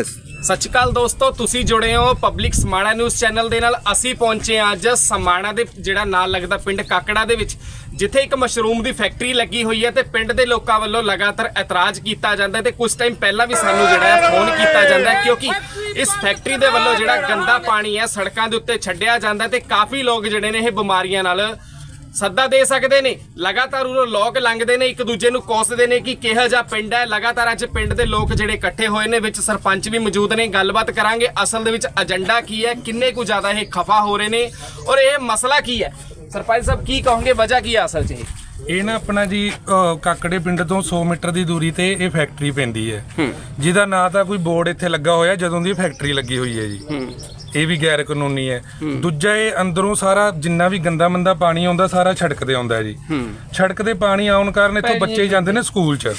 ਸਤਿ ਸ਼੍ਰੀ ਅਕਾਲ ਦੋਸਤੋ, ਤੁਸੀਂ ਜੁੜੇ ਹੋ ਪਬਲਿਕ ਸਮਾਣਾ ਨਿਊਜ਼ ਚੈਨਲ ਦੇ ਨਾਲ। ਅਸੀਂ ਪਹੁੰਚੇ ਹਾਂ ਅੱਜ ਸਮਾਣਾ ਦੇ, ਜਿਹੜਾ ਨਾਲ ਲੱਗਦਾ ਪਿੰਡ ਕਾਕੜਾ ਦੇ ਵਿੱਚ, ਜਿੱਥੇ ਇੱਕ ਮਸ਼ਰੂਮ ਦੀ ਫੈਕਟਰੀ ਲੱਗੀ ਹੋਈ ਹੈ ਤੇ ਪਿੰਡ ਦੇ ਲੋਕਾਂ ਵੱਲੋਂ ਲਗਾਤਾਰ ਇਤਰਾਜ਼ ਕੀਤਾ ਜਾਂਦਾ ਹੈ ਤੇ ਕੁਝ ਟਾਈਮ ਪਹਿਲਾਂ ਵੀ ਸਾਨੂੰ ਜਿਹੜਾ ਹੈ ਫੋਨ ਕੀਤਾ ਜਾਂਦਾ ਹੈ, ਕਿਉਂਕਿ ਇਸ ਫੈਕਟਰੀ ਦੇ ਵੱਲੋਂ ਜਿਹੜਾ ਗੰਦਾ ਪਾਣੀ ਹੈ ਸੜਕਾਂ ਦੇ ਉੱਤੇ ਛੱਡਿਆ ਜਾਂਦਾ ਹੈ ਤੇ ਕਾਫੀ ਲੋਕ ਜਿਹੜੇ ਨੇ ਇਹ ਬਿਮਾਰੀਆਂ ਨਾਲ ਸੱਦਾ ਦੇ ਸਕਦੇ ਨੇ। ਲਗਾਤਾਰ ਉਹ ਲੋਕ ਲੰਘਦੇ ਨੇ, ਇੱਕ ਦੂਜੇ ਨੂੰ ਕੋਸਦੇ ਨੇ ਕਿ ਕਿਹੋ ਜਿਹਾ ਪਿੰਡ ਹੈ। ਲਗਾਤਾਰ ਅੱਜ ਪਿੰਡ ਦੇ ਲੋਕ ਜਿਹੜੇ ਇਕੱਠੇ ਹੋਏ ਨੇ, ਵਿੱਚ ਸਰਪੰਚ ਵੀ ਮੌਜੂਦ ਨੇ। ਗੱਲਬਾਤ ਕਰਾਂਗੇ ਅਸਲ ਦੇ ਵਿੱਚ ਏਜੰਡਾ ਕੀ ਹੈ, ਕਿੰਨੇ ਕੁ ਜ਼ਿਆਦਾ ਇਹ ਖਫਾ ਹੋ ਰਹੇ ਨੇ ਔਰ ਇਹ ਮਸਲਾ ਕੀ ਹੈ? ਸਰਪੰਚ ਸਾਹਿਬ ਕੀ ਕਹੋਗੇ? ਵਜ੍ਹਾ ਕੀ ਹੈ ਅਸਲ 'ਚ ਇਹ? ਇਹ ਨਾ ਆਪਣਾ ਜੀ ਅਹ, ਕਾਕੜੇ ਪਿੰਡ ਤੋਂ 100 ਮੀਟਰ ਦੀ ਦੂਰੀ ਤੇ ਇਹ ਫੈਕਟਰੀ ਪੈਂਦੀ ਹੈ। ਜਿਹਦਾ ਨਾਂ ਤਾਂ ਕੋਈ ਬੋਰਡ ਇੱਥੇ ਲੱਗਾ ਹੋਇਆ ਜਦੋਂ ਦੀ ਫੈਕਟਰੀ ਲੱਗੀ ਹੋਈ ਹੈ ਜੀ। ਇਹ ਵੀ ਗੈਰ ਕਾਨੂੰਨੀ ਹੈ। ਦੂਜਾ ਇਹ ਅੰਦਰੋਂ ਸਾਰਾ ਜਿੰਨਾ ਵੀ ਗੰਦਾ ਮੰਦਾ ਪਾਣੀ ਆਉਂਦਾ ਸਾਰਾ ਛੜਕ ਤੇ ਆਉਂਦਾ ਹੈ ਜੀ। ਛੜਕ ਦੇ ਪਾਣੀ ਆਉਣ ਕਾਰਨ ਇੱਥੋਂ ਬੱਚੇ ਜਾਂਦੇ ਨੇ ਸਕੂਲ 'ਚ।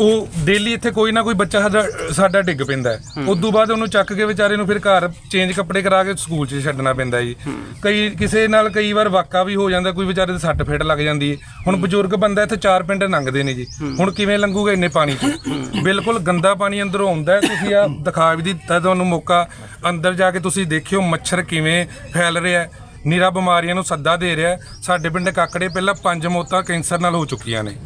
ਉਹ ਡੇਲੀ ਇੱਥੇ ਕੋਈ ਨਾ ਕੋਈ ਬੱਚਾ ਸਾਡਾ ਸਾਡਾ ਡਿੱਗ ਪੈਂਦਾ ਉਸ ਤੋਂ ਬਾਅਦ ਉਹਨੂੰ ਚੱਕ ਕੇ ਵਿਚਾਰੇ ਨੂੰ ਫਿਰ ਘਰ ਚੇਂਜ ਕੱਪੜੇ ਕਰਾ ਕੇ ਸਕੂਲ 'ਚ ਛੱਡਣਾ ਪੈਂਦਾ ਜੀ। ਕਈ ਕਿਸੇ ਨਾਲ ਕਈ ਵਾਰ ਵਾਕਾ ਵੀ ਹੋ ਜਾਂਦਾ ਕੋਈ ਵਿਚਾਰੇ ਦੇ ਸੱਟ ਫੇਟ ਲੱਗ ਜਾਂਦੀ ਹੈ। ਹੁਣ ਬਜ਼ੁਰਗ ਬੰਦਾ ਇੱਥੇ ਚਾਰ ਪਿੰਡ ਲੰਘਦੇ ਨੇ ਜੀ। ਹੁਣ ਕਿਵੇਂ ਲੰਘੂਗਾ ਇੰਨੇ ਪਾਣੀ 'ਚ? ਬਿਲਕੁਲ ਗੰਦਾ ਪਾਣੀ ਅੰਦਰੋਂ ਆਉਂਦਾ ਤੁਸੀਂ ਆ ਦਿਖਾ ਵੀ ਦਿੱਤਾ ਤੁਹਾਨੂੰ ਮੌਕਾ। ਅੰਦਰ ਜਾ ਕੇ ਤੁਸੀਂ ਦੇਖਿਓ ਮੱਛਰ ਕਿਵੇਂ ਫੈਲ ਰਿਹਾ ਨਿਰਾ ਬਿਮਾਰੀਆਂ ਨੂੰ ਸੱਦਾ ਦੇ ਰਿਹਾ ਹੈ। ਸਾਡੇ ਪਿੰਡ ਕਾਕੜੇ ਪਹਿਲਾਂ ਪੰਜ ਮੌਤਾਂ ਕੈਂਸਰ ਨਾਲ ਹੋ ਚੁੱਕੀਆਂ ਨੇ।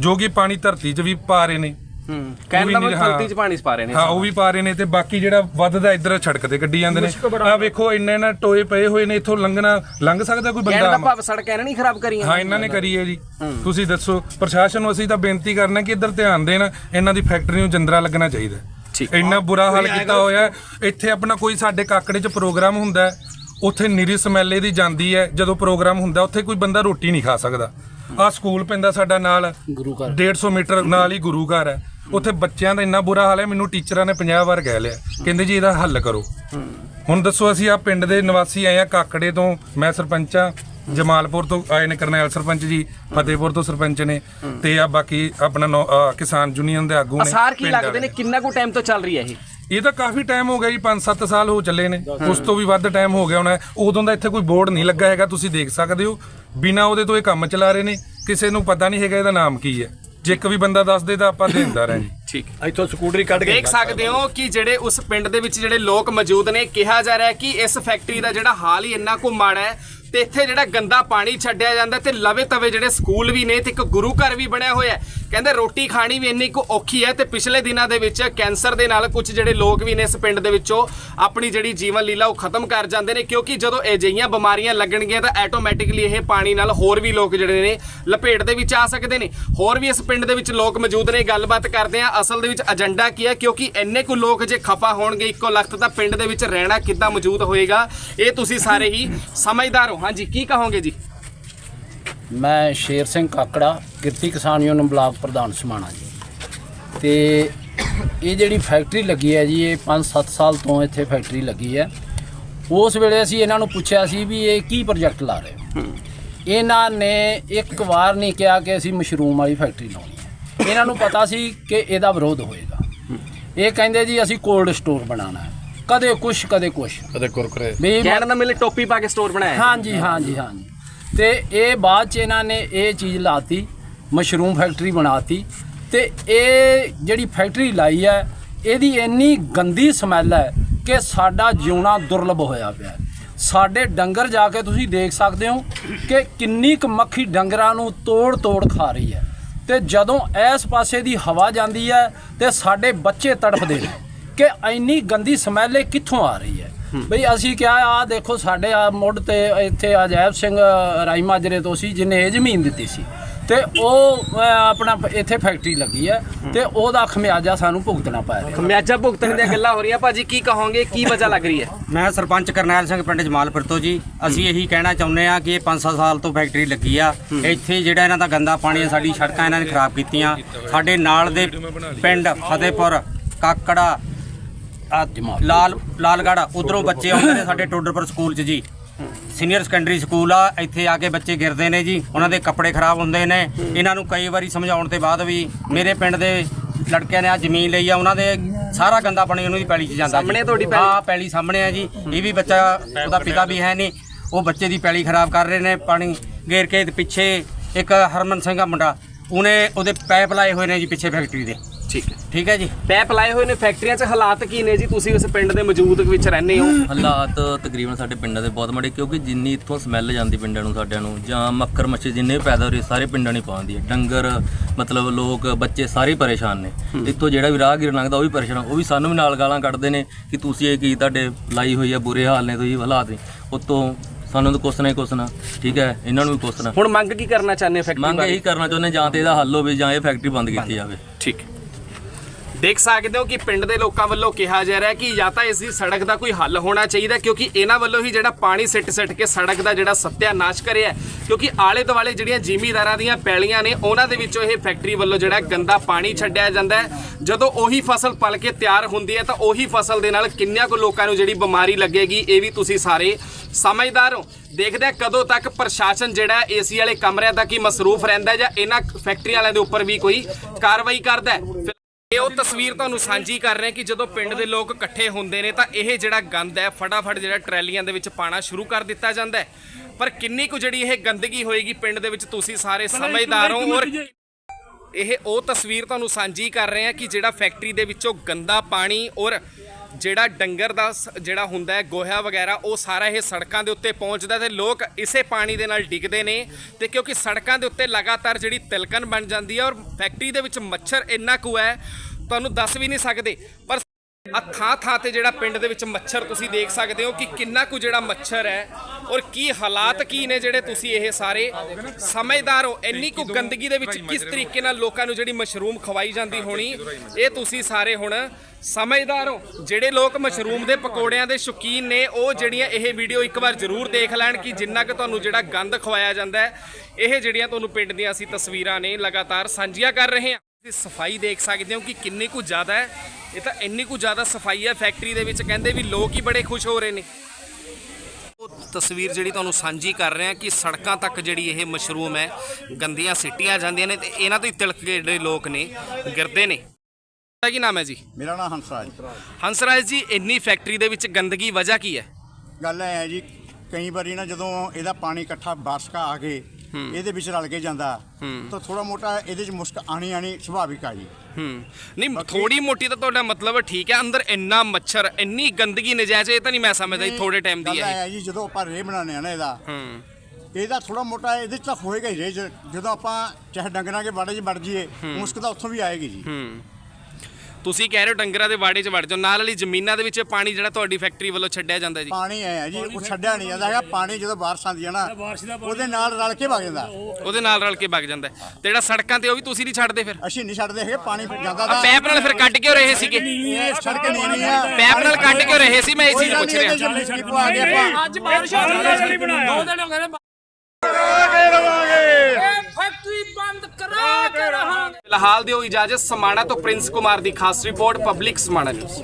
ਜੋ ਕਿ ਪਾਣੀ ਧਰਤੀ 'ਚ ਵੀ ਪਾ ਰਹੇ ਨੇ। ਹੂੰ। ਕਹਿਣ ਦਾ ਮਤਲਬ। ਧਰਤੀ 'ਚ ਪਾਣੀ ਸਪਾ ਰਹੇ ਨੇ ਹਾਂ ਉਹ ਵੀ ਪਾ ਰਹੇ ਨੇ ਤੇ ਬਾਕੀ ਜਿਹੜਾ ਵੱਧਦਾ ਇੱਧਰ ਤੇ ਗੱਡੀ ਜਾਂਦੇ ਨੇ। ਆ ਵੇਖੋ ਇੰਨੇ ਨਾ ਟੋਏ ਪਏ ਹੋਏ ਨੇ ਇੱਥੋਂ ਲੰਘਣਾ ਲੰਘ ਸਕਦਾ ਕੋਈ ਕਹਿਣ ਦਾ ਬੰਦਾ ਭਾਵ ਸੜਕ ਇਹਨਾਂ ਨਹੀਂ ਖਰਾਬ ਕਰੀਆਂ ਹਾਂ ਇਹਨਾਂ ਨੇ ਕਰੀ ਹੈ ਜੀ। ਤੁਸੀਂ ਦੱਸੋ ਪ੍ਰਸ਼ਾਸਨ ਨੂੰ ਅਸੀਂ ਤਾਂ ਬੇਨਤੀ ਕਰਨਾ ਕਿ ਇੱਧਰ ਧਿਆਨ ਦੇਣ ਇਹਨਾਂ ਦੀ ਫੈਕਟਰੀ ਨੂੰ ਜੰਦਰਾ ਲੱਗਣਾ ਚਾਹੀਦਾ। ਠੀਕ। ਇੰਨਾ ਬੁਰਾ ਹਾਲ ਕੀਤਾ ਹੋਇਆ ਹੈ। ਇੱਥੇ ਆਪਣਾ ਕੋਈ ਸਾਡੇ ਕਾਕੜੇ 'ਚ ਪ੍ਰੋਗਰਾਮ ਹੁੰਦਾ ਹੈ, ਉੱਥੇ ਨਿਰੀ ਸਮੈਲੇ ਦੀ ਜਾਂਦੀ ਹੈ ਜਦੋਂ ਪ੍ਰੋਗਰਾਮ ਹੁੰਦਾ ਉੱਥੇ ਕੋਈ ਬੰਦਾ ਰੋਟੀ ਨਹੀਂ ਖਾ ਸਕਦਾ। ਆ ਸਕੂਲ ਪੈਂਦਾ ਸਾਡਾ ਨਾਲ ਗੁਰੂ ਘਰ। 150 ਮੀਟਰ ਨਾਲ ਹੀ ਗੁਰੂ ਘਰ ਹੈ। ਉੱਥੇ ਬੱਚਿਆਂ ਦਾ ਇੰਨਾ ਬੁਰਾ ਹਾਲ ਹੈ ਮੈਨੂੰ ਟੀਚਰਾਂ ਨੇ 50 ਵਾਰ ਕਹਿ ਲਿਆ। ਕਹਿੰਦੇ ਜੀ ਇਹਦਾ ਹੱਲ ਕਰੋ। ਹੁਣ ਦੱਸੋ ਅਸੀਂ ਆ ਪਿੰਡ ਦੇ ਨਿਵਾਸੀ ਆਏ ਆ ਕਾਕੜੇ ਤੋਂ ਮੈਂ ਸਰਪੰਚ ਆ ਜਮਾਲਪੁਰ ਤੋਂ ਆਏ ਨੇ ਕਰਨੈਲ ਸਰਪੰਚ ਜੀ ਫਤਿਹਪੁਰ ਤੋਂ ਸਰਪੰਚ ਨੇ ਤੇ ਆ ਬਾਕੀ ਆਪਣਾ ਨੌ- ਕਿਸਾਨ ਯੂਨੀਅਨ ਦੇ ਆਗੂ ਨੇ ਅਸਾਰ ਕੀ ਪਿੰਡ ਲੱਗਦੇ ਨੇ। ਕਿੰਨਾ ਕੁ ਟਾਈਮ ਤੋਂ ਚੱਲ ਰਹੀ ਹੈ ਇਹ? ਇਹ ਤਾਂ ਕਾਫੀ ਟਾਈਮ ਹੋ ਗਿਆ ਜੀ 5-7 ਸਾਲ ਹੋ ਚੱਲੇ ਨੇ। ਉਸ ਤੋਂ ਵੀ ਵੱਧ ਟਾਈਮ ਹੋ ਗਿਆ ਹੋਣਾ ਉਦੋਂ ਦਾ ਇੱਥੇ ਕੋਈ ਬੋਰਡ ਨਹੀਂ ਲੱਗਾ ਹੈਗਾ ਤੁਸੀਂ ਦੇਖ ਸਕਦੇ ਹੋ। ਬਿਨਾ ਉਹਦੇ ਤੋਂ ਇਹ ਕੰਮ ਚਲਾ ਰਹੇ ਨੇ। ਕਿਸੇ ਨੂੰ ਪਤਾ ਨਹੀਂ ਹੈਗਾ ਇਹਦਾ ਨਾਮ ਕੀ ਹੈ। ਜੇ ਇੱਕ ਵੀ ਬੰਦਾ ਦੱਸ ਦੇ ਤਾਂ ਆਪਾਂ ਦੇਂਦਾ ਰਹੇ ਜੀ ਠੀਕ। ਇੱਥੋਂ ਸਕੂਟਰੀ ਕੱਢ ਕੇ ਦੇਖ ਸਕਦੇ ਹੋ ਕਿ ਜਿਹੜੇ ਉਸ ਪਿੰਡ ਦੇ ਵਿੱਚ ਜਿਹੜੇ ਲੋਕ ਮੌਜੂਦ ਨੇ ਕਿਹਾ ਜਾ ਰਿਹਾ ਹੈ ਕਿ ਇਸ ਫੈਕਟਰੀ ਦਾ ਜਿਹੜਾ ਹਾਲ ਹੀ ਇੰਨਾ ਕੁ ਮਾੜਾ ਹੈ ਤੇ ਇੱਥੇ ਜਿਹੜਾ ਗੰਦਾ ਪਾਣੀ ਛੱਡਿਆ ਜਾਂਦਾ ਤੇ ਲਵੇ ਤਵੇ ਜਿਹੜੇ ਸਕੂਲ ਵੀ ਨੇ ਤੇ ਇੱਕ ਗੁਰੂ ਘਰ ਵੀ ਬਣਿਆ ਹੋਇਆ ਹੈ। ਕਹਿੰਦੇ ਰੋਟੀ ਖਾਣੀ ਵੀ ਇੰਨੀ ਕੁ ਔਖੀ ਹੈ ਤੇ ਪਿਛਲੇ ਦਿਨਾਂ ਦੇ ਵਿੱਚ ਕੈਂਸਰ ਦੇ ਨਾਲ ਕੁਝ ਜਿਹੜੇ ਲੋਕ ਵੀ ਨੇ ਇਸ ਪਿੰਡ ਦੇ ਵਿੱਚੋਂ ਆਪਣੀ ਜਿਹੜੀ ਜੀਵਨ ਲੀਲਾ ਉਹ ਖਤਮ ਕਰ ਜਾਂਦੇ ਨੇ, ਕਿਉਂਕਿ ਜਦੋਂ ਅਜਿਹੀਆਂ ਬਿਮਾਰੀਆਂ ਲੱਗਣਗੀਆਂ ਤਾਂ ਆਟੋਮੈਟਿਕਲੀ ਇਹ ਪਾਣੀ ਨਾਲ ਹੋਰ ਵੀ ਲੋਕ ਜਿਹੜੇ ਨੇ ਲਪੇਟ ਦੇ ਵਿੱਚ ਆ ਸਕਦੇ ਨੇ। ਹੋਰ ਵੀ ਇਸ ਪਿੰਡ ਦੇ ਵਿੱਚ ਲੋਕ ਮੌਜੂਦ ਨੇ, ਗੱਲਬਾਤ ਕਰਦੇ ਆ ਅਸਲ ਦੇ ਵਿੱਚ ਏਜੰਡਾ ਕੀ ਹੈ, ਕਿਉਂਕਿ ਇੰਨੇ ਕੁ ਲੋਕ ਜੇ ਖਫਾ ਹੋਣਗੇ, ਇੱਕੋ ਲਖਤ ਤਾਂ ਪਿੰਡ ਦੇ ਵਿੱਚ ਰਹਿਣਾ ਕਿੱਦਾਂ ਮੌਜੂਦ ਹੋਏਗਾ, ਇਹ ਤੁਸੀਂ ਸਾਰੇ ਹੀ ਸਮਝਦਾਰ ਹੋ। ਹਾਂਜੀ, ਕੀ ਕਹੋਗੇ ਜੀ? ਮੈਂ ਸ਼ੇਰ ਸਿੰਘ ਕਾਕੜਾ ਕਿਰਤੀ ਕਿਸਾਨ ਯੂਨੀਅਨ ਬਲਾਕ ਪ੍ਰਧਾਨ ਸਮਾਣਾ ਜੀ। ਤੇ ਇਹ ਜਿਹੜੀ ਫੈਕਟਰੀ ਲੱਗੀ ਹੈ ਜੀ ਇਹ 5-7 ਸਾਲ ਤੋਂ ਇੱਥੇ ਫੈਕਟਰੀ ਲੱਗੀ ਹੈ। ਉਸ ਵੇਲੇ ਅਸੀਂ ਇਹਨਾਂ ਨੂੰ ਪੁੱਛਿਆ ਸੀ ਵੀ ਇਹ ਕੀ ਪ੍ਰੋਜੈਕਟ ਲਾ ਰਹੇ ਹੋ? ਇਹਨਾਂ ਨੇ ਇੱਕ ਵਾਰ ਨਹੀਂ ਕਿਹਾ ਕਿ ਅਸੀਂ ਮਸ਼ਰੂਮ ਵਾਲੀ ਫੈਕਟਰੀ ਲਾਉਣੀ ਹੈ। ਇਹਨਾਂ ਨੂੰ ਪਤਾ ਸੀ ਕਿ ਇਹਦਾ ਵਿਰੋਧ ਹੋਏਗਾ। ਇਹ ਕਹਿੰਦੇ ਜੀ ਅਸੀਂ ਕੋਲਡ ਸਟੋਰ ਬਣਾਉਣਾ ਹੈ। ਕਦੇ ਕੁਛ ਕਦੇ ਕੁਛ। ਕਦੇ ਕੁਰਕਰੇ। ਵੀ ਕਹਿਣ ਦਾ ਮਿਲੇ ਟੋਪੀ ਪਾ ਕੇ ਸਟੋਰ ਬਣਾਇਆ। ਹਾਂਜੀ ਹਾਂਜੀ ਹਾਂਜੀ। ਤੇ ਇਹ ਬਾਅਦ ਚ ਇਹਨਾਂ ਨੇ ਇਹ ਚੀਜ਼ ਲਾਤੀ, ਮਸ਼ਰੂਮ ਫੈਕਟਰੀ ਬਣਾਤੀ ਤੇ ਇਹ ਜਿਹੜੀ ਫੈਕਟਰੀ ਲਾਈ ਹੈ, ਇਹਦੀ ਇੰਨੀ ਗੰਦੀ ਸਮੈਲ ਹੈ ਕਿ ਸਾਡਾ ਜਿਉਣਾ ਦੁਰਲਭ ਹੋਇਆ ਪਿਆ ਸਾਡੇ ਡੰਗਰ ਜਾ ਕੇ ਤੁਸੀਂ ਦੇਖ ਸਕਦੇ ਹੋ ਕਿ ਕਿੰਨੀ ਕੁ ਮੱਖੀ ਡੰਗਰਾਂ ਨੂੰ ਤੋੜ ਤੋੜ ਖਾ ਰਹੀ ਹੈ। ਤੇ ਜਦੋਂ ਇਸ ਪਾਸੇ ਦੀ ਹਵਾ ਜਾਂਦੀ ਹੈ ਤੇ ਸਾਡੇ ਬੱਚੇ ਤੜਫਦੇ ਨੇ ਕਿ ਇੰਨੀ ਗੰਦੀ ਸਮੈਲ ਇਹ ਕਿੱਥੋਂ ਆ ਰਹੀ ਹੈ? ਬਈ ਅਸੀਂ ਕਿਹਾ ਆ ਦੇਖੋ ਸਾਡੇ ਆ ਮੁੱਢ ਤੇ ਇੱਥੇ ਅਜੈਬ ਸਿੰਘ ਰਾਈ ਮਾਜਰੇ ਤੋਂ ਸੀ ਜਿਨੇ ਇਹ ਜ਼ਮੀਨ ਦਿੱਤੀ ਸੀ। ਤੇ ਉਹ ਆਪਣਾ ਇੱਥੇ ਫੈਕਟਰੀ ਲੱਗੀ ਹੈ ਤੇ ਉਹਦਾ ਖਮਿਆਜਾ ਸਾਨੂੰ ਭੁਗਤਣਾ ਪੈ ਰਿਹਾ। ਮਿਆਜਾ ਭੁਗਤਣ ਦੀਆਂ ਗੱਲਾਂ ਹੋ ਰਹੀਆਂ। ਭਾਜੀ ਕੀ ਕਹੋਗੇ? ਕੀ ਵਜ੍ਹਾ ਲੱਗ ਰਹੀ ਹੈ? ਮੈਂ ਸਰਪੰਚ ਕਰਨੈਲ ਸਿੰਘ ਪਿੰਡ ਜਮਾਲਪੁਰ ਤੋਂ ਜੀ। ਅਸੀਂ ਇਹੀ ਕਹਿਣਾ ਚਾਹੁੰਦੇ ਆ ਕਿ ਇਹ 5-7 ਸਾਲ ਤੋਂ ਫੈਕਟਰੀ ਲੱਗੀ ਆ। ਇੱਥੇ ਜਿਹੜਾ ਇਹਨਾਂ ਦਾ ਗੰਦਾ ਪਾਣੀ ਆ ਸਾਡੀ ਸੜਕਾਂ ਇਹਨਾਂ ਨੇ ਖਰਾਬ ਕੀਤੀਆਂ। ਸਾਡੇ ਨਾਲ ਦੇ ਪਿੰਡ ਫਤਿਹਪੁਰ ਕਾਕੜਾ ਲਾਲ ਲਾਲਗੜ੍ਹ ਉਧਰੋਂ ਬੱਚੇ ਆਉਂਦੇ ਨੇ ਸਾਡੇ ਟੋਡਰਪੁਰ ਸਕੂਲ 'ਚ ਜੀ। ਸੀਨੀਅਰ ਸੈਕੰਡਰੀ ਸਕੂਲ ਆ ਇੱਥੇ ਆ ਕੇ ਬੱਚੇ ਗਿਰਦੇ ਨੇ ਜੀ। ਉਹਨਾਂ ਦੇ ਕੱਪੜੇ ਖਰਾਬ ਹੁੰਦੇ ਨੇ। ਇਹਨਾਂ ਨੂੰ ਕਈ ਵਾਰੀ ਸਮਝਾਉਣ ਤੇ ਬਾਅਦ ਵੀ ਮੇਰੇ ਪਿੰਡ ਦੇ ਲੜਕਿਆਂ ਨੇ ਆ ਜ਼ਮੀਨ ਲਈ ਆ ਉਹਨਾਂ ਦੇ ਸਾਰਾ ਗੰਦਾ ਪਾਣੀ ਉਹਨਾਂ ਦੀ ਪੈਲੀ 'ਚ ਜਾਂਦਾ। ਸਾਹਮਣੇ ਤੁਹਾਡੀ ਪੈਲੀ? ਹਾਂ ਪੈਲੀ ਸਾਹਮਣੇ ਆ ਜੀ। ਇਹ ਵੀ ਬੱਚਾ ਉਹਦਾ ਪਿਤਾ ਵੀ ਹੈ ਨਹੀਂ। ਉਹ ਬੱਚੇ ਦੀ ਪੈਲੀ ਖਰਾਬ ਕਰ ਰਹੇ ਨੇ ਪਾਣੀ ਗੇਰ ਕੇ ਪਿੱਛੇ ਇੱਕ ਹਰਮਨ ਸਿੰਘ ਆ ਮੁੰਡਾ। ਉਹਨੇ ਉਹਦੇ ਪੈਪ ਲਾਏ ਹੋਏ ਨੇ ਜੀ ਪਿੱਛੇ ਫੈਕਟਰੀ ਦੇ। ਠੀਕ ਹੈ। ਠੀਕ ਹੈ ਜੀ। ਪੈਪ ਲਾਏ ਹੋਏ ਨੇ ਫੈਕਟਰੀਆਂ 'ਚ ਹਾਲਾਤ ਕੀ ਨੇ ਜੀ? ਤੁਸੀਂ ਉਸ ਪਿੰਡ ਦੇ ਮੌਜੂਦ ਵਿੱਚ ਰਹਿੰਦੇ ਹੋ। ਹਾਲਾਤ ਤਕਰੀਬਨ ਸਾਡੇ ਪਿੰਡਾਂ ਦੇ ਬਹੁਤ ਮਾੜੇ ਕਿਉਂਕਿ ਜਿੰਨੀ ਇੱਥੋਂ ਸਮੈਲ ਜਾਂਦੀ ਪਿੰਡਾਂ ਨੂੰ ਸਾਡਿਆਂ ਨੂੰ ਜਾਂ ਮੱਕਰ ਮੱਛੀ ਜਿੰਨੇ ਵੀ ਪੈਦਾ ਹੋ ਰਹੇ ਸਾਰੇ ਪਿੰਡਾਂ ਨਹੀਂ ਪਾਉਂਦੀ ਹੈ। ਡੰਗਰ ਮਤਲਬ ਲੋਕ ਬੱਚੇ ਸਾਰੇ ਪਰੇਸ਼ਾਨ ਨੇ। ਇੱਥੋਂ ਜਿਹੜਾ ਵੀ ਰਾਹਗੀਰ ਲੰਘਦਾ ਉਹ ਵੀ ਪਰੇਸ਼ਾਨ ਉਹ ਵੀ ਸਾਨੂੰ ਵੀ ਨਾਲ ਗਾਲਾਂ ਕੱਢਦੇ ਨੇ ਕਿ ਤੁਸੀਂ ਇਹ ਕੀ ਤੁਹਾਡੇ ਲਾਈ ਹੋਈ ਹੈ ਬੁਰੇ ਹਾਲ ਨੇ ਤੁਸੀਂ ਹਾਲਾਤ ਨੇ। ਉਤੋਂ ਸਾਨੂੰ ਤਾਂ ਕੁਛ ਨਾ ਹੀ ਕੁਛ ਨਾ ਠੀਕ ਹੈ ਇਹਨਾਂ ਨੂੰ ਵੀ ਕੁਛ ਨਾ। ਹੁਣ ਮੰਗ ਕੀ ਕਰਨਾ ਚਾਹੁੰਦੇ ਹੋ ਫੈਕਟਰੀ ਮੰਗ ਇਹੀ ਕਰਨਾ ਚਾਹੁੰਦੇ ਜਾਂ ਤੇ ਇਹਦਾ ਹੱਲ ਹੋਵੇ ਜਾਂ ਇਹ ਫੈਕਟਰੀ ਬੰਦ ਕੀਤੀ ਜਾਵੇ। ਠੀਕ। ਹੈ। ਦੇਖ ਸਕਦੇ ਹੋ ਕਿ ਪਿੰਡ ਦੇ ਲੋਕਾਂ ਵੱਲੋਂ ਕਿਹਾ ਜਾ ਰਿਹਾ ਕਿ ਜਾਂ ਤਾਂ ਇਸ ਦੀ ਸੜਕ ਦਾ ਕੋਈ ਹੱਲ ਹੋਣਾ ਚਾਹੀਦਾ ਕਿਉਂਕਿ ਇਹਨਾਂ ਵੱਲੋਂ ਹੀ ਜਿਹੜਾ ਪਾਣੀ ਸਿੱਟ ਸਿੱਟ ਕੇ ਸੜਕ ਦਾ ਜਿਹੜਾ ਸੱਤਿਆਨਾਸ਼ ਕਰਿਆ ਕਿਉਂਕਿ ਆਲੇ ਦੁਆਲੇ ਜਿਹੜੀਆਂ ਜ਼ਿਮੀਦਾਰਾਂ ਦੀਆਂ ਪੈਲੀਆਂ ਨੇ, ਉਹਨਾਂ ਦੇ ਵਿੱਚੋਂ ਇਹ ਫੈਕਟਰੀ ਵੱਲੋਂ ਜਿਹੜਾ ਗੰਦਾ ਪਾਣੀ ਛੱਡਿਆ ਜਾਂਦਾ ਹੈ। ਜਦੋਂ ਉਹੀ ਫਸਲ ਪਲ ਕੇ ਤਿਆਰ ਹੁੰਦੀ ਹੈ, ਤਾਂ ਉਹੀ ਫਸਲ ਦੇ ਨਾਲ ਕਿੰਨਿਆਂ ਕੁ ਲੋਕਾਂ ਨੂੰ ਜਿਹੜੀ ਬਿਮਾਰੀ ਲੱਗੇਗੀ, ਇਹ ਵੀ ਤੁਸੀਂ ਸਾਰੇ ਸਮਝਦਾਰ ਹੋ। ਦੇਖਦੇ ਆ ਕਦੋਂ ਤੱਕ ਪ੍ਰਸ਼ਾਸਨ ਜਿਹੜਾ ਏਸੀ ਵਾਲੇ ਕਮਰਿਆਂ ਤੱਕ ਹੀ ਮਸਰੂਫ ਰਹਿੰਦਾ ਜਾਂ ਇਹਨਾਂ ਫੈਕਟਰੀਆਂ ਵਾਲਿਆਂ ਦੇ ਉੱਪਰ ਵੀ ਕੋਈ ਕਾਰਵਾਈ ਕਰਦਾ ਇਹ ਉਹ ਤਸਵੀਰ ਤੁਹਾਨੂੰ ਸਾਂਝੀ ਕਰ ਰਹੇ ਹਾਂ ਕਿ ਜਦੋਂ ਪਿੰਡ ਦੇ ਲੋਕ ਇਕੱਠੇ ਹੁੰਦੇ ਨੇ ਤਾਂ ਇਹ ਜਿਹੜਾ ਗੰਦ ਹੈ ਫਟਾਫਟ ਜਿਹੜਾ ਟਰੈਲੀਆਂ ਦੇ ਵਿੱਚ ਪਾਣਾ ਸ਼ੁਰੂ ਕਰ ਦਿੱਤਾ ਜਾਂਦਾ ਹੈ। ਪਰ ਕਿੰਨੀ ਕੁ ਜਿਹੜੀ ਇਹ ਗੰਦਗੀ ਹੋਏਗੀ ਪਿੰਡ ਦੇ ਵਿੱਚ ਤੁਸੀਂ ਸਾਰੇ ਸਮਝਦਾਰ ਹੋ ਔਰ ਇਹ ਉਹ ਤਸਵੀਰ ਤੁਹਾਨੂੰ ਸਾਂਝੀ ਕਰ ਰਹੇ ਹਾਂ ਕਿ ਜਿਹੜਾ ਫੈਕਟਰੀ ਦੇ ਵਿੱਚੋਂ ਗੰਦਾ ਪਾਣੀ ਔਰ ਜਿਹੜਾ ਡੰਗਰ ਦਾ ਸ- ਜਿਹੜਾ ਹੁੰਦਾ ਹੈ, ਗੋਹਾ ਵਗੈਰਾ, ਉਹ ਸਾਰਾ ਇਹ ਸੜਕਾਂ ਦੇ ਉੱਤੇ ਪਹੁੰਚਦਾ ਤੇ ਲੋਕ ਇਸੇ ਪਾਣੀ ਦੇ ਨਾਲ ਡਿੱਗਦੇ ਨੇ ਤੇ ਕਿਉਂਕਿ ਸੜਕਾਂ ਦੇ ਉੱਤੇ ਲਗਾਤਾਰ ਜਿਹੜੀ ਤਿਲਕਣ ਬਣ ਜਾਂਦੀ ਹੈ ਔਰ ਫੈਕਟਰੀ ਦੇ ਵਿੱਚ ਮੱਛਰ ਇੰਨਾ ਕੁ ਹੈ, ਤੁਹਾਨੂੰ ਦੱਸ ਵੀ ਨਹੀਂ ਸਕਦੇ। ਪਰ ਆ ਥਾਂ ਥਾਂ ਤੇ ਜਿਹੜਾ ਪਿੰਡ ਦੇ ਵਿੱਚ ਮੱਛਰ ਤੁਸੀਂ ਦੇਖ ਸਕਦੇ ਹੋ ਕਿ ਕਿੰਨਾ ਕੁ ਜਿਹੜਾ ਮੱਛਰ ਹੈ ਔਰ ਕੀ ਹਾਲਾਤ ਕੀ ਨੇ ਜਿਹੜੇ ਤੁਸੀਂ ਇਹ ਸਾਰੇ ਸਮਝਦਾਰ ਹੋ ਇੰਨੀ ਕੁ ਗੰਦਗੀ ਦੇ ਵਿੱਚ ਕਿਸ ਤਰੀਕੇ ਨਾਲ ਲੋਕਾਂ ਨੂੰ ਜਿਹੜੀ ਮਸ਼ਰੂਮ ਖਵਾਈ ਜਾਂਦੀ ਹੋਣੀ ਇਹ ਤੁਸੀਂ ਸਾਰੇ ਹੁਣ ਸਮਝਦਾਰ ਹੋ। ਜਿਹੜੇ ਲੋਕ ਮਸ਼ਰੂਮ ਦੇ ਪਕੌੜਿਆਂ ਦੇ ਸ਼ੌਕੀਨ ਨੇ ਉਹ ਜਿਹੜੀਆਂ ਇਹ ਵੀਡੀਓ ਇੱਕ ਵਾਰ ਜ਼ਰੂਰ ਦੇਖ ਲੈਣ ਕਿ ਜਿੰਨਾ ਕਿ ਤੁਹਾਨੂੰ ਜਿਹੜਾ ਗੰਦ ਖਵਾਇਆ ਜਾਂਦਾ ਹੈ ਇਹ ਜਿਹੜੀਆਂ ਤੁਹਾਨੂੰ ਪਿੰਡ ਦੀਆਂ ਅਸੀਂ ਤਸਵੀਰਾਂ ਨੇ ਲਗਾਤਾਰ ਸਾਂਝੀਆਂ ਕਰ ਰਹੇ ਹਾਂ। ਤੁਸੀਂ ਸਫ਼ਾਈ ਦੇਖ ਸਕਦੇ ਹੋ ਕਿ ਕਿੰਨੀ ਕੁ ਜ਼ਿਆਦਾ ਹੈ। ਇਹ ਤਾਂ ਇੰਨੀ ਕੁ ਜ਼ਿਆਦਾ ਸਫ਼ਾਈ ਹੈ ਫੈਕਟਰੀ ਦੇ ਵਿੱਚ ਕਹਿੰਦੇ ਵੀ ਲੋਕ ਹੀ ਬੜੇ ਖੁਸ਼ ਹੋ ਰਹੇ ਨੇ। ਉਹ ਤਸਵੀਰ ਜਿਹੜੀ ਤੁਹਾਨੂੰ ਸਾਂਝੀ ਕਰ ਰਹੇ ਹਾਂ ਕਿ ਸੜਕਾਂ ਤੱਕ ਜਿਹੜੀ ਇਹ ਮਸ਼ਰੂਮ ਹੈ ਗੰਦੀਆਂ ਸਿੱਟੀਆਂ ਜਾਂਦੀਆਂ ਨੇ ਤੇ ਇਹਨਾਂ ਤੋਂ ਹੀ ਤਿਲਕ ਕੇ ਜਿਹੜੇ ਲੋਕ ਨੇ ਗਿਰਦੇ ਨੇ। ਤੁਹਾਡਾ ਕੀ ਨਾਮ ਹੈ ਜੀ? ਮੇਰਾ ਨਾਮ ਹੰਸਰਾਜ। ਹੰਸਰਾਜ ਜੀ ਇੰਨੀ ਫੈਕਟਰੀ ਦੇ ਵਿੱਚ ਗੰਦਗੀ ਵਜ੍ਹਾ ਕੀ ਹੈ? ਗੱਲ ਇਹ ਹੈ ਜੀ ਕਈ ਵਾਰੀ ਨਾ ਜਦੋਂ ਇਹਦਾ ਪਾਣੀ ਇਕੱਠਾ ਬਾਰਸ਼ਕਾ ਆ ਕੇ ਇਹਦੇ ਵਿੱਚ ਰਲ ਕੇ ਜਾਂਦਾ ਤਾਂ ਥੋੜਾ ਮੋਟਾ ਇਹਦੇ ਚ ਮੁਸ਼ਕ ਆਣੀ ਆਣੀ ਸੁਭਾਵਿਕ ਆ ਜੀ। ਹੂੰ। ਨਹੀਂ ਥੋੜੀ ਮੋਟੀ ਤਾਂ ਤੁਹਾਡਾ ਮਤਲਬ ਠੀਕ ਹੈ ਅੰਦਰ ਇੰਨਾ ਮੱਛਰ ਇੰਨੀ ਗੰਦਗੀ ਨਜਾਇਜ਼ ਇਹ ਤਾਂ ਨਹੀਂ ਮੈਂ ਸਮਝਦਾ ਥੋੜੇ ਟਾਈਮ ਦੀ ਹੈ ਹੈ ਜੀ ਜਦੋਂ ਆਪਾਂ ਰੇ ਬਣਾਉਂਦੇ ਆ ਨਾ ਇਹਦਾ ਹੂੰ। ਇਹਦਾ ਥੋੜਾ ਮੋਟਾ ਇਹਦੇ ਚ ਤਾਂ ਹੋਏਗਾ ਹੀ ਰੇ ਜਦੋਂ ਆਪਾਂ ਚਾਹੇ ਡੰਗਰਾਂ ਕੇ ਬਾੜੇ 'ਚ ਵੜ ਜਾਈਏ ਮੁਸ਼ਕ ਤਾਂ ਉੱਥੋਂ ਵੀ ਆਏਗੀ ਜੀ। ਹੂੰ। ਤੁਸੀਂ ਕਹਿ ਰਹੇ ਹੋ ਡੰਗਰਾਂ ਦੇ ਵਾੜੇ 'ਚ ਵੜ ਜਾਓ। ਨਾਲ ਵਾਲੀ ਜ਼ਮੀਨਾਂ ਦੇ ਵਿੱਚ ਪਾਣੀ ਜਿਹੜਾ ਤੁਹਾਡੀ ਫੈਕਟਰੀ ਵੱਲੋਂ ਛੱਡਿਆ ਜਾਂਦਾ ਜੀ। ਪਾਣੀ ਆਇਆ ਹੈ ਜੀ ਉਹ ਛੱਡਿਆ ਨਹੀਂ ਜਾਂਦਾ ਹੈਗਾ। ਪਾਣੀ ਜਦੋਂ ਬਾਰਿਸ਼ ਆਉਂਦੀ ਹੈ ਨਾ ਉਹਦੇ ਨਾਲ ਰਲ ਕੇ ਵਗ ਜਾਂਦਾ। ਉਹਦੇ ਨਾਲ ਰਲ ਕੇ ਵਗ ਜਾਂਦਾ। ਹੈ। ਤੇ ਜਿਹੜਾ ਸੜਕਾਂ ਤੇ ਉਹ ਵੀ ਤੁਸੀਂ ਨਹੀਂ ਛੱਡਦੇ ਫਿਰ? ਅਸੀਂ ਨਹੀਂ ਛੱਡਦੇ ਹੈਗੇ ਪਾਣੀ ਜਾਂਦਾ ਤਾਂ ਪੈਪ ਨਾਲ ਫਿਰ ਕੱਢ ਕਿਉਂ ਰਹੇ ਸੀਗੇ? ਇਹ ਸੜਕ ਨਹੀਂ ਨਹੀਂ ਆ ਪੈਪ ਨਾਲ ਕੱਢ ਕਿਉਂ ਰਹੇ ਸੀ? ਮੈਂ ਇਹ ਚੀਜ਼ ਪੁੱਛ ਰਿਹਾ। ਅੱਜ ਬਾਰਿਸ਼ ਹੋ ਰਹੀ ਹੈ। ਦੋ ਦਿਨ ਹੋ ਗਏ ਨੇ। ਬੰਦ ਕਰਾ ਕੇ ਰਹਾਂਗੇ। ਫਿਲਹਾਲ ਦਿਓ ਇਜਾਜ਼ਤ ਸਮਾਣਾ ਤੋਂ ਪ੍ਰਿੰਸ ਕੁਮਾਰ ਦੀ ਖਾਸ ਰਿਪੋਰਟ ਪਬਲਿਕ ਸਮਾਣਾ ਨਿਊਜ਼